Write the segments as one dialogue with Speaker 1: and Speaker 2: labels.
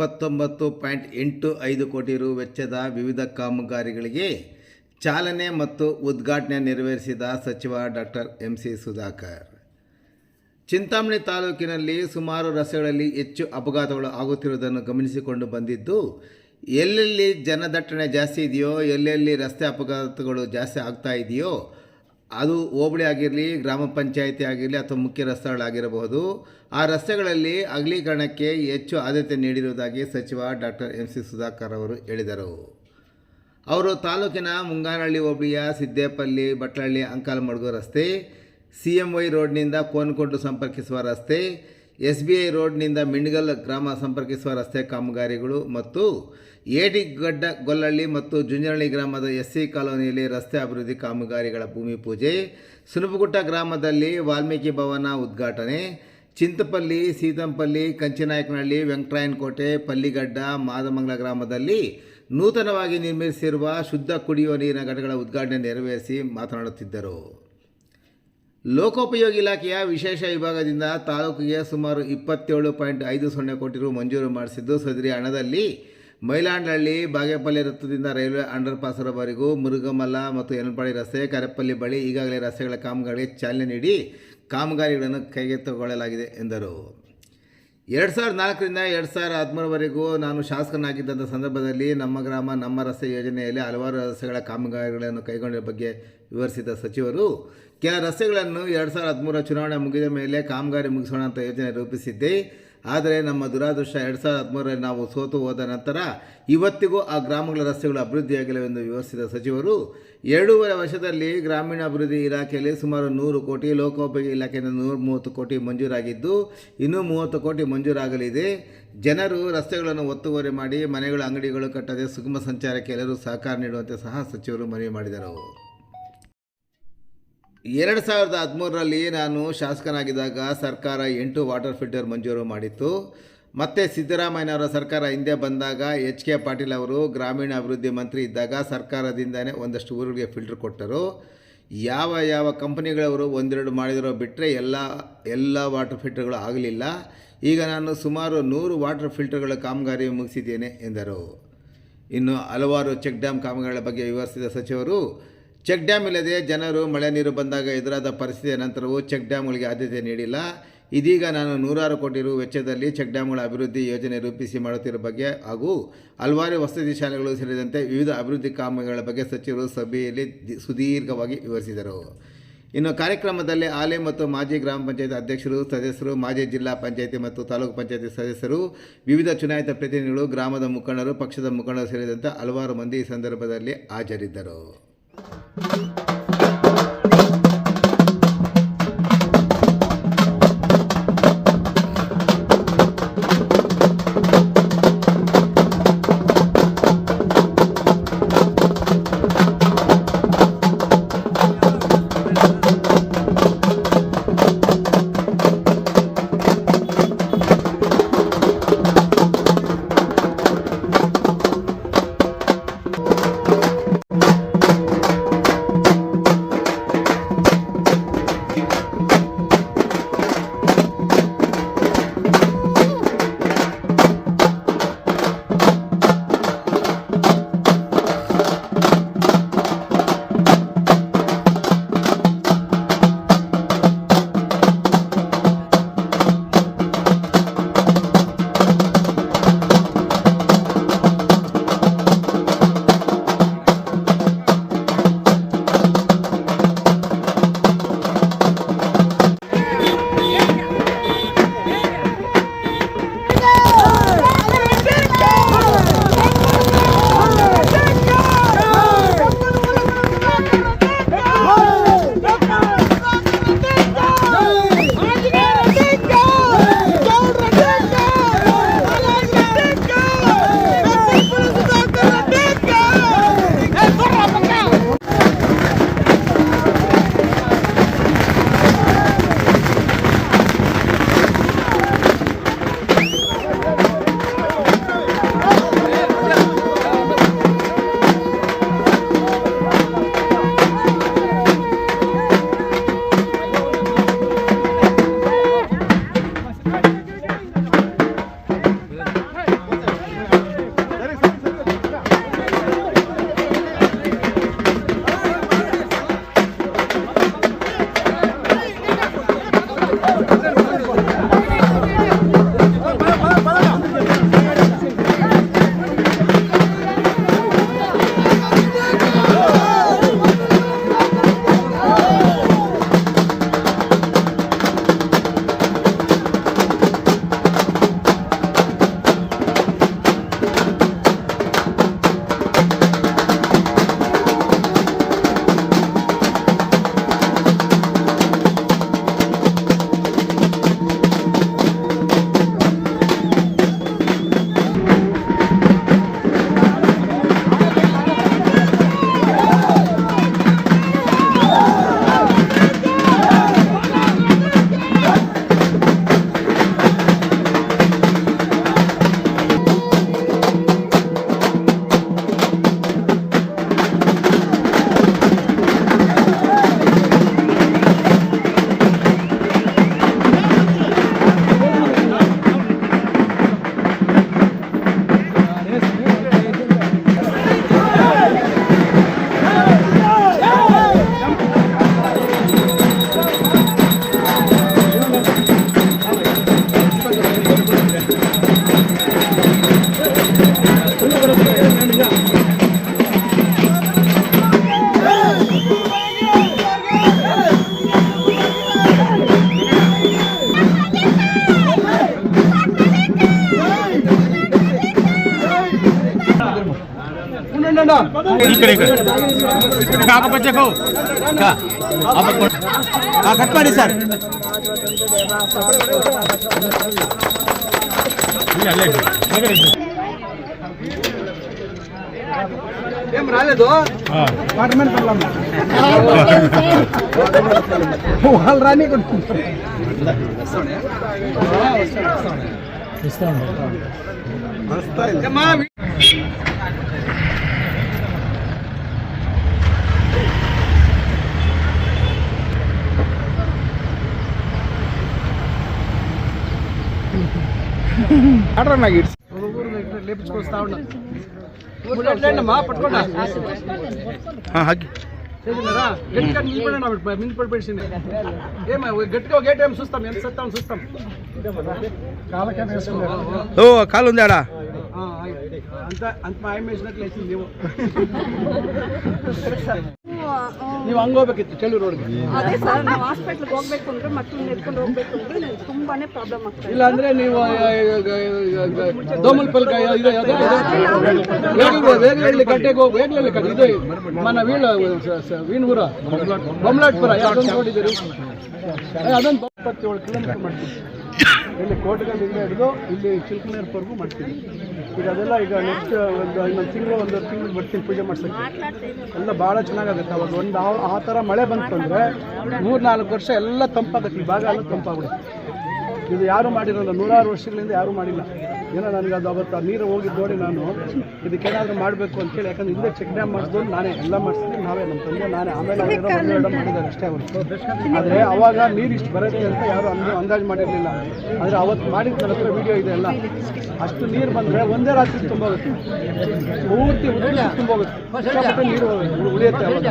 Speaker 1: ಇಪ್ಪತ್ತೊಂಬತ್ತು ಪಾಯಿಂಟ್ ಎಂಟು ಐದು ಕೋಟಿ ರು ವೆಚ್ಚದ ವಿವಿಧ ಕಾಮಗಾರಿಗಳಿಗೆ ಚಾಲನೆ ಮತ್ತು ಉದ್ಘಾಟನೆ ನೆರವೇರಿಸಿದ ಸಚಿವ doctor M C Sudhakar. Chintamani ತಾಲೂಕಿನಲ್ಲಿ ಸುಮಾರು ರಸ್ತೆಗಳಲ್ಲಿ ಹೆಚ್ಚು ಅಪಘಾತಗಳು ಆಗುತ್ತಿರುವುದನ್ನು ಗಮನಿಸಿಕೊಂಡು ಬಂದಿದ್ದು, ಎಲ್ಲೆಲ್ಲಿ ಜನದಟ್ಟಣೆ ಜಾಸ್ತಿ ಇದೆಯೋ, ಎಲ್ಲೆಲ್ಲಿ ರಸ್ತೆ ಅಪಘಾತಗಳು ಜಾಸ್ತಿ ಆಗ್ತಾ ಇದೆಯೋ ಅದು ಹೋಬಳಿ ಆಗಿರಲಿ, ಗ್ರಾಮ ಪಂಚಾಯಿತಿ ಆಗಿರಲಿ ಅಥವಾ ಮುಖ್ಯ ರಸ್ತೆಗಳಾಗಿರಬಹುದು. ಆ ರಸ್ತೆಗಳಲ್ಲಿ ಅಗಲೀಕರಣಕ್ಕೆ ಹೆಚ್ಚು ಆದ್ಯತೆ ನೀಡಿರುವುದಾಗಿ ಸಚಿವ ಡಾಕ್ಟರ್ ಎಂ. ಸಿ. ಸುಧಾಕರ್ ಅವರು ಹೇಳಿದರು. ಅವರು ತಾಲೂಕಿನ ಮುಂಗಾನಹಳ್ಳಿ ಹೋಬಳಿಯ ಸಿದ್ದೇಪಲ್ಲಿ, ಬಟ್ಲಹಳ್ಳಿ, ಅಂಕಾಲಮಡ್ಗು ರಸ್ತೆ, ಸಿ ಎಂ ವೈ ರೋಡ್ನಿಂದ ಕೋನ್ಕೊಂಡು ಸಂಪರ್ಕಿಸುವ ರಸ್ತೆ, ಎಸ್ ಬಿ ಐ ರೋಡ್ನಿಂದ ಮಿಂಡ್ಗಲ್ ಗ್ರಾಮ ಸಂಪರ್ಕಿಸುವ ರಸ್ತೆ ಕಾಮಗಾರಿಗಳು ಮತ್ತು ಏಡಿಗಡ್ಡ ಗೊಲ್ಲಳ್ಳಿ ಮತ್ತು ಜುಂಜನಹಳ್ಳಿ ಗ್ರಾಮದ ಎಸ್ ಸಿ ಕಾಲೋನಿಯಲ್ಲಿ ರಸ್ತೆ ಅಭಿವೃದ್ಧಿ ಕಾಮಗಾರಿಗಳ ಭೂಮಿ ಪೂಜೆ, ಸುನಪಗುಟ್ಟ ಗ್ರಾಮದಲ್ಲಿ ವಾಲ್ಮೀಕಿ ಭವನ ಉದ್ಘಾಟನೆ, ಚಿಂತಪಲ್ಲಿ, ಸೀತಂಪಲ್ಲಿ, ಕಂಚಿನಾಯಕನಹಳ್ಳಿ, ವೆಂಕಟರಾಯನಕೋಟೆ, ಪಲ್ಲಿಗಡ್ಡ, ಮಾದಮಂಗಲ ಗ್ರಾಮದಲ್ಲಿ ನೂತನವಾಗಿ ನಿರ್ಮಿಸಿರುವ ಶುದ್ಧ ಕುಡಿಯುವ ನೀರಿನ ಘಟಗಳ ಉದ್ಘಾಟನೆ ನೆರವೇರಿಸಿ ಮಾತನಾಡುತ್ತಿದ್ದರು. ಲೋಕೋಪಯೋಗಿ ಇಲಾಖೆಯ ವಿಶೇಷ ವಿಭಾಗದಿಂದ ತಾಲೂಕಿಗೆ ಸುಮಾರು ಇಪ್ಪತ್ತೇಳು ಪಾಯಿಂಟ್ ಐದು ಸೊನ್ನೆ ಕೋಟಿ ರು ಮಂಜೂರು ಮಾಡಿಸಿದ್ದು, ಸದರಿ ಹಣದಲ್ಲಿ ಮೈಲಾಂಡಹಳ್ಳಿ ಬಾಗೇಪಲ್ಲಿ ವೃತ್ತದಿಂದ ರೈಲ್ವೆ ಅಂಡರ್ ಪಾಸರವರೆಗೂ ಮುರುಗಮಲ್ಲ ಮತ್ತು ಯನಪಾಡಿ ರಸ್ತೆ ಕರೆಪಲ್ಲಿ ಬಳಿ ಈಗಾಗಲೇ ರಸ್ತೆಗಳ ಕಾಮಗಾರಿಗೆ ಚಾಲನೆ ನೀಡಿ ಕಾಮಗಾರಿಗಳನ್ನು ಕೈಗೆತ್ತಿಕೊಳ್ಳಲಾಗಿದೆ ಎಂದರು. ಎರಡು ಸಾವಿರದ ನಾಲ್ಕರಿಂದ ಎರಡು ಸಾವಿರದ ಹದಿಮೂರವರೆಗೂ ನಾನು ಶಾಸಕನಾಗಿದ್ದಂಥ ಸಂದರ್ಭದಲ್ಲಿ ನಮ್ಮ ಗ್ರಾಮ, ನಮ್ಮ ರಸ್ತೆ ಯೋಜನೆಯಲ್ಲಿ ಹಲವಾರು ರಸ್ತೆಗಳ ಕಾಮಗಾರಿಗಳನ್ನು ಕೈಗೊಂಡಿರುವ ಬಗ್ಗೆ ವಿವರಿಸಿದ ಸಚಿವರು, ಕೆಲ ರಸ್ತೆಗಳನ್ನು ಎರಡು ಸಾವಿರದ ಹದಿಮೂರರ ಚುನಾವಣೆ ಮುಗಿದ ಮೇಲೆ ಕಾಮಗಾರಿ ಮುಗಿಸೋಣ ಅಂತ ಯೋಜನೆ ರೂಪಿಸಿದ್ದೆ. ಆದರೆ ನಮ್ಮ ದುರಾದೃಷ್ಟ ಎರಡು ಸಾವಿರದ ಹದಿಮೂರರಲ್ಲಿ ನಾವು ಸೋತು ಹೋದ ನಂತರ ಇವತ್ತಿಗೂ ಆ ಗ್ರಾಮಗಳ ರಸ್ತೆಗಳು ಅಭಿವೃದ್ಧಿಯಾಗಿಲ್ಲವೆಂದು ವಿವರಿಸಿದ ಸಚಿವರು, ಎರಡೂವರೆ ವರ್ಷದಲ್ಲಿ ಗ್ರಾಮೀಣಾಭಿವೃದ್ಧಿ ಇಲಾಖೆಯಲ್ಲಿ ಸುಮಾರು ನೂರು ಕೋಟಿ, ಲೋಕೋಪಯೋಗಿ ಇಲಾಖೆಯಿಂದ ನೂರ ಮೂವತ್ತು ಕೋಟಿ ಮಂಜೂರಾಗಿದ್ದು, ಇನ್ನೂ ಮೂವತ್ತು ಕೋಟಿ ಮಂಜೂರಾಗಲಿದೆ. ಜನರು ರಸ್ತೆಗಳನ್ನು ಒತ್ತುವರಿ ಮಾಡಿ ಮನೆಗಳು ಅಂಗಡಿಗಳು ಕಟ್ಟದೆ ಸುಗಮ ಸಂಚಾರಕ್ಕೆ ಎಲ್ಲರೂ ಸಹಕಾರ ನೀಡುವಂತೆ ಸಹ ಸಚಿವರು ಮನವಿ ಮಾಡಿದರು. ಎರಡು ಸಾವಿರದ ಹದಿಮೂರರಲ್ಲಿ ನಾನು ಶಾಸಕನಾಗಿದ್ದಾಗ ಸರ್ಕಾರ ಎಂಟು ವಾಟರ್ ಫಿಲ್ಟರ್ ಮಂಜೂರು ಮಾಡಿತ್ತು. ಮತ್ತು ಸಿದ್ದರಾಮಯ್ಯನವರ ಸರ್ಕಾರ ಹಿಂದೆ ಬಂದಾಗ ಎಚ್ ಕೆ ಪಾಟೀಲ್ ಅವರು ಗ್ರಾಮೀಣ ಅಭಿವೃದ್ಧಿ ಮಂತ್ರಿ ಇದ್ದಾಗ ಸರ್ಕಾರದಿಂದನೇ ಒಂದಷ್ಟು ಊರುಗಳಿಗೆ ಫಿಲ್ಟರ್ ಕೊಟ್ಟರು. ಯಾವ ಯಾವ ಕಂಪನಿಗಳವರು ಒಂದೆರಡು ಮಾಡಿದರೋ ಬಿಟ್ಟರೆ ಎಲ್ಲ ಎಲ್ಲ ವಾಟರ್ ಫಿಲ್ಟರ್ಗಳು ಆಗಲಿಲ್ಲ. ಈಗ ನಾನು ಸುಮಾರು ನೂರು ವಾಟರ್ ಫಿಲ್ಟರ್ಗಳ ಕಾಮಗಾರಿ ಮುಗಿಸಿದ್ದೇನೆ ಎಂದರು. ಇನ್ನು ಹಲವಾರು ಚೆಕ್ ಡ್ಯಾಮ್ ಕಾಮಗಾರಿಗಳ ಬಗ್ಗೆ ವಿವರಿಸಿದ ಸಚಿವರು ಚೆಕ್ ಡ್ಯಾಮ್ ಇಲ್ಲದೆ ಜನರು ಮಳೆ ನೀರು ಬಂದಾಗ ಎದುರಾದ ಪರಿಸ್ಥಿತಿಯ ನಂತರವೂ ಚೆಕ್ ಡ್ಯಾಮ್ಗಳಿಗೆ ಆದ್ಯತೆ ನೀಡಿಲ್ಲ. ಇದೀಗ ನಾನು ನೂರಾರು ಕೋಟಿ ರು ವೆಚ್ಚದಲ್ಲಿ ಚೆಕ್ ಡ್ಯಾಮ್ಗಳ ಅಭಿವೃದ್ಧಿ ಯೋಜನೆ ರೂಪಿಸಿ ಮಾಡುತ್ತಿರುವ ಬಗ್ಗೆ ಹಾಗೂ ಹಲವಾರು ವಸತಿ ಶಾಲೆಗಳು ಸೇರಿದಂತೆ ವಿವಿಧ ಅಭಿವೃದ್ಧಿ ಕಾಮಗಾರಿಗಳ ಬಗ್ಗೆ ಸಚಿವರು ಸಭೆಯಲ್ಲಿ ಸುದೀರ್ಘವಾಗಿ ವಿವರಿಸಿದರು. ಇನ್ನು ಕಾರ್ಯಕ್ರಮದಲ್ಲಿ ಆಲೆ ಮತ್ತು ಮಾಜಿ ಗ್ರಾಮ ಪಂಚಾಯತ್ ಅಧ್ಯಕ್ಷರು, ಸದಸ್ಯರು, ಮಾಜಿ ಜಿಲ್ಲಾ ಪಂಚಾಯತಿ ಮತ್ತು ತಾಲೂಕು ಪಂಚಾಯತಿ ಸದಸ್ಯರು, ವಿವಿಧ ಚುನಾಯಿತ ಪ್ರತಿನಿಧಿಗಳು, ಗ್ರಾಮದ ಮುಖಂಡರು, ಪಕ್ಷದ ಮುಖಂಡರು ಸೇರಿದಂತೆ ಹಲವಾರು ಮಂದಿ ಈ ಸಂದರ್ಭದಲ್ಲಿ ಹಾಜರಿದ್ದರು.
Speaker 2: Thank you. इकडे इकडे. काका
Speaker 3: सर. రాలేదు రాని అట్రా నాకు ఇట్స్ లేపించుకొస్తా ఉన్నా ముళ్ళట్లేండి పట్టుకోండి
Speaker 2: హాకి
Speaker 3: చేసినారా గట్టిగా నిలబడినా మింగిపడి పెట్టింది ఏమో గట్టిగా ఒకే చూస్తాం చూస్తాం
Speaker 2: ఓ కాలు ఉంది ఆడా.
Speaker 3: అంత అంత మాయం వేసినట్లు వేసింది ನೀವು ಹಂಗೋಗ್ಬೇಕಿತ್ತು ಚಳಿ ರೋಡ್ಗೆ
Speaker 4: ಅದೇ ಸರ್ ನಾವು ಹಾಸ್ಪಿಟ್ಲ್ಗೆ ಹೋಗ್ಬೇಕು ಅಂದ್ರೆ ಮತ್ತೊಂದು ಎತ್ಕೊಂಡು ಹೋಗ್ಬೇಕು ಅಂದ್ರೆ ನಂಗೆ ತುಂಬಾನೇ ಪ್ರಾಬ್ಲಮ್ ಆಗ್ತದೆ
Speaker 3: ಇಲ್ಲ ಅಂದ್ರೆ ನೀವು ದೋಮಲ್ಪಲ್ ವೇಗಲಹಳ್ಳಿ ಕಟ್ಟೆಗೆ ಹೋಗಿ ವೇಗಲಹಳ್ಳಿ ಕಟ್ಟೆ ಇದು ಮನ ವೀಳ ವೀಣೂರ ಬೊಮ್ಲಾಟ್ಪುರ ಯಾರು ನೋಡಿದ್ದೀರಿ ಅದೊಂದು ಇಪ್ಪತ್ತೇಳು ಕಿಲೋಮೀಟರ್ ಮಾಡ್ತೀವಿ ಇಲ್ಲಿ ಕೋಟೆಗಳಿಂದ ಹಿಡಿದು ಇಲ್ಲಿ ಚಿಲ್ಕನೇರ್ವರೆಗೂ ಮಾಡ್ತೀವಿ. ಈಗ ಅದೆಲ್ಲ ಈಗ ನೆಕ್ಸ್ಟ್ ಒಂದು ಇನ್ನೊಂದು ತಿಂಗಳು, ಒಂದು ತಿಂಗಳು ಬರ್ತೀನಿ ಪೂಜೆ ಮಾಡ್ಸಕ್ಕೆ. ಎಲ್ಲ ಭಾಳ ಚೆನ್ನಾಗಾಗುತ್ತೆ ಅವಾಗ. ಒಂದು ಆ- ಥರ ಮಳೆ ಬಂತು ಅಂದರೆ ಮೂರು ನಾಲ್ಕು ವರ್ಷ ಎಲ್ಲ ತಂಪಾಗುತ್ತೆ. ಈ ಭಾಗ ಎಲ್ಲ ತಂಪಾಗ್ಬಿಡುತ್ತೆ. ಇದು ಯಾರು ಮಾಡಿರಲ್ಲ ನೂರಾರು ವರ್ಷಗಳಿಂದ ಯಾರು ಮಾಡಿಲ್ಲ. ಏನೋ ನನಗೆ ಅದು ಅವತ್ತು ನೀರು ಹೋಗಿದ್ದು ನೋಡಿ ನಾನು ಇದಕ್ಕೇನಾದರೂ ಮಾಡಬೇಕು ಅಂತೇಳಿ ಯಾಕಂದ್ರೆ ಹಿಂದೆ ಚೆಕ್ ಡ್ಯಾಮ್ ಮಾಡಿದ್ರು ನಾನೇ ಎಲ್ಲ ಮಾಡಿಸ್ತೀನಿ ನಾವೇ ನಮ್ಮ ತಂದೆ ನಾನೇ ಆಮೇಲೆ ಅವರೆಲ್ಲ ಮಾಡಿದ್ದಾರೆ ಅಷ್ಟೇ ಅವರು. ಆದರೆ ಅವಾಗ ನೀರು ಇಷ್ಟು ಬರುತ್ತೆ ಅಂತ ಯಾರು ಅಂದು ಅಂದಾಜು ಮಾಡಿರಲಿಲ್ಲ. ಆದರೆ ಅವತ್ತು ಮಾಡಿದ ನನ್ನ ಹತ್ರ ವಿಡಿಯೋ ಇದೆ ಎಲ್ಲ ಅಷ್ಟು ನೀರು ಬಂದರೆ ಒಂದೇ ರಾತ್ರಿ ತುಂಬೋಗುತ್ತೆ. ಪೂರ್ತಿ ಉದ್ದಿನ ತುಂಬೋಗುತ್ತೆ. ನೀರು ಉಳಿಯುತ್ತೆ ಅವಾಗ.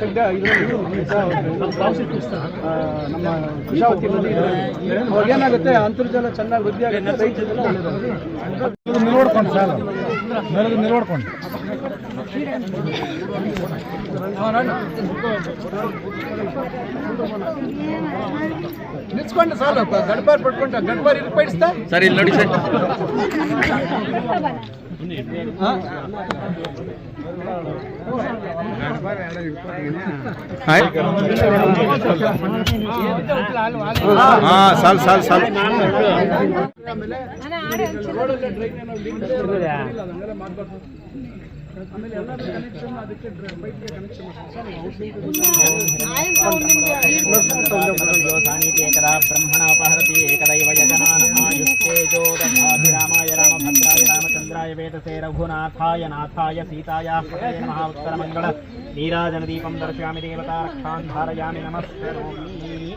Speaker 3: ಚೆಕ್ ಡ್ಯಾ ಇದು ಇದು ಆ, ನಮ್ಮ ಕುಶಾವತಿ ನದಿ. ಅವಾಗ ಏನಾಗುತ್ತೆ ಅಂತರ್ಜಲ ಚೆನ್ನಾಗಿ ವೃದ್ಧಿ ಆಗುತ್ತೆ ರೈತರಿಗೆಲ್ಲ ಒಳ್ಳೆಯದು
Speaker 2: ನಿಲ್ವಡ್ಕೊಂಡು ಸರ್ ನೆಲದ ನಿಲ್ವಡ್ಕೊಂಡು
Speaker 3: ನಿಲ್ಸ್ಕೊಂಡು ಸಾಲ ಗಡ್ಬಾರ್ ಪಡ್ಕೊಂಡು ಗಡ್ಬಾರ್ ಇರ್ಪಡಿಸ್ತಾ
Speaker 2: ಸರ್ ಇಲ್ಲಿ ನೋಡಿ ಸರ್ ಹಾ
Speaker 3: हाँ? साल साल साल। ब्रह्मण अपहरती
Speaker 5: एकदा यजना युक्तेजो रामचन्द्राय वेदसे रघुनाथाय नाथाय सीतायाः पतये नमः उत्तरमङ्गल। नीराजनदीपं दर्शयामि देवता रक्षान् धारयामि नमस्करोमि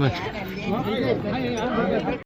Speaker 3: ಮಾಡಿ